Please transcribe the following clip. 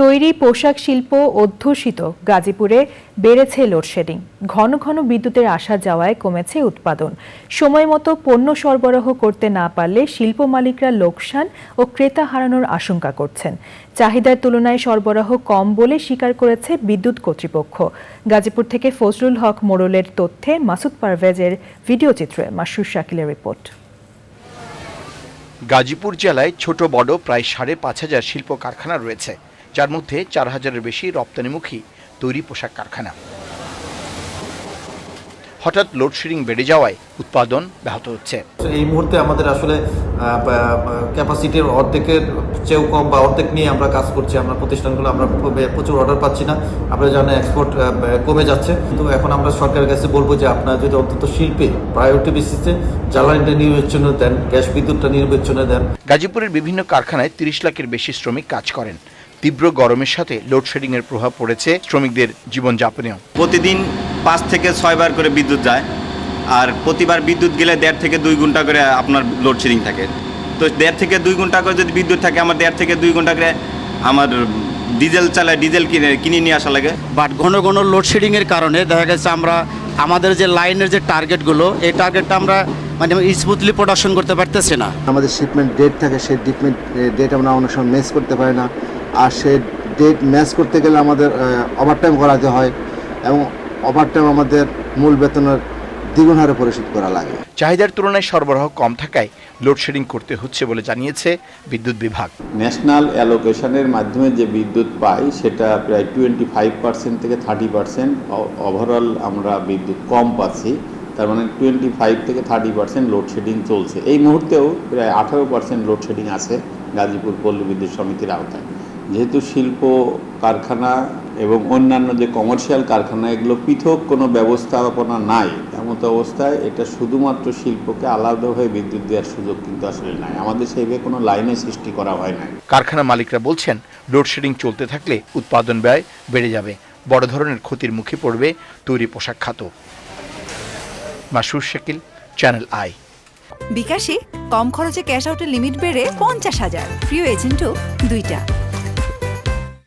তৈরি পোশাক শিল্প অধ্যুষিত। গাজীপুরে বেড়েছে লোডশেডিং। ঘন ঘন বিদ্যুতের আসা যাওয়ায় কমেছে উৎপাদন। সময় মতো পণ্য সরবরাহ করতে না পারলে শিল্প মালিকরা লোকসান ও ক্রেতা হারানোর আশঙ্কা করছেন। চাহিদার তুলনায় সরবরাহ কম বলে স্বীকার করেছে বিদ্যুৎ কর্তৃপক্ষ। গাজীপুর থেকে ফজলুল হক, মোড়লের তথ্যে মাসুদ পারভেজের ভিডিও চিত্রে মাসুর শাকিলের রিপোর্ট। গাজীপুর জেলায় ছোট বড় প্রায় সাড়ে পাঁচ হাজার শিল্প কারখানা রয়েছে। যার মধ্যে চার হাজারের বেশি রপ্তানিমুখী তৈরি পোশাক কারখানা। হঠাৎ লোডশেডিং বেড়ে যাওয়ায় উৎপাদন ব্যাহত হচ্ছে। এই মুহূর্তে আমাদের আসলে ক্যাপাসিটির অর্ধেকের চেয়েও কম বা অর্ধেক নিয়ে আমরা কাজ করছি আমরা প্রতিষ্ঠানগুলো আমরা প্রচুর অর্ডার পাচ্ছি না। আপনারা জানেন এক্সপোর্ট কমে যাচ্ছে। কিন্তু এখন আমরা সরকারের কাছে বলব যে আপনারা যদি অন্তত শিল্পে প্রায়োরিটি বেসিসে জ্বালানিটা নির্বিচ্ছন্ন দেন গ্যাস বিদ্যুৎটা নির্বিচ্ছন্ন দেন। গাজীপুরের বিভিন্ন কারখানায় তিরিশ লাখের বেশি শ্রমিক কাজ করেন। তীব্র গরমের সাথে লোডশেডিং এর প্রভাব পড়েছে শ্রমিকদের জীবনযাপনেও। প্রতিদিন পাঁচ থেকে ছয়বার করে বিদ্যুৎ যায় আর প্রতিবার বিদ্যুৎ গেলে দেড় থেকে দুই ঘণ্টা করে আপনার লোডশেডিং থাকে। তো দেড় থেকে দুই ঘণ্টা করে যদি বিদ্যুৎ থাকে আমার দেড় থেকে দুই ঘণ্টা করে আমার ডিজেল চালায় ডিজেল কিনে কিনে নিয়ে আসা লাগে। বাট ঘন ঘন লোডশেডিংয়ের কারণে দেখা গেছে আমরা আমাদের যে লাইনের যে টার্গেটগুলো এই টার্গেটটা আমরা মানে স্মুথলি প্রোডাকশন করতে পারতেছি না। আমাদের শিপমেন্ট ডেট থাকে সেই ডিপমেন্ট ডেট আমরা অনেক সময় ম্যাচ করতে পারি না। আর সে ডেট ম্যাচ করতে গেলে আমাদের ওভারটাইম করাতে হয় এবং ওভারটাইম আমাদের মূল বেতনের দ্বিগুণ হারে পরিশোধ করা লাগে। চাহিদার তুলনায় সরবরাহ কম থাকায় লোডশেডিং করতে হচ্ছে বলে জানিয়েছে বিদ্যুৎ বিভাগ। ন্যাশনাল অ্যালোকেশনের মাধ্যমে যে বিদ্যুৎ পাই সেটা প্রায় টোয়েন্টি ফাইভ পার্সেন্ট থেকে থার্টি পার্সেন্ট ওভারঅল আমরা বিদ্যুৎ কম পাচ্ছি। তার মানে টোয়েন্টি ফাইভ থেকে থার্টি পার্সেন্ট লোডশেডিং চলছে। এই মুহূর্তেও প্রায় আঠারো পার্সেন্ট লোডশেডিং আছে গাজীপুর পল্লী বিদ্যুৎ সমিতির আওতায়। যেহেতু শিল্প কারখানা এবং অন্যান্য যে কমার্শিয়াল কারখানা এগুলো পৃথক কোনো ব্যবস্থাপনা নাই। এমত অবস্থায় এটা শুধুমাত্র শিল্পকে আলাদাভাবে বিদ্যুৎ দেওয়ার সুযোগ কিন্তু আসলে নাই। আমাদের সেইভাবে কোনো লাইনের সৃষ্টি করা হয় নাই। কারখানা মালিকরা বলছেন লোডশেডিং চলতে থাকলে উৎপাদন ব্যয় বেড়ে যাবে। বড় ধরনের ক্ষতির মুখে পড়বে তৈরি পোশাক খাত। মাসুর শাকিল চ্যানেল আই বিকাশে কম খরচে ক্যাশ আউটের লিমিট বেড়ে পঞ্চাশ হাজার। প্রিয় এজেন্টও দুইটা।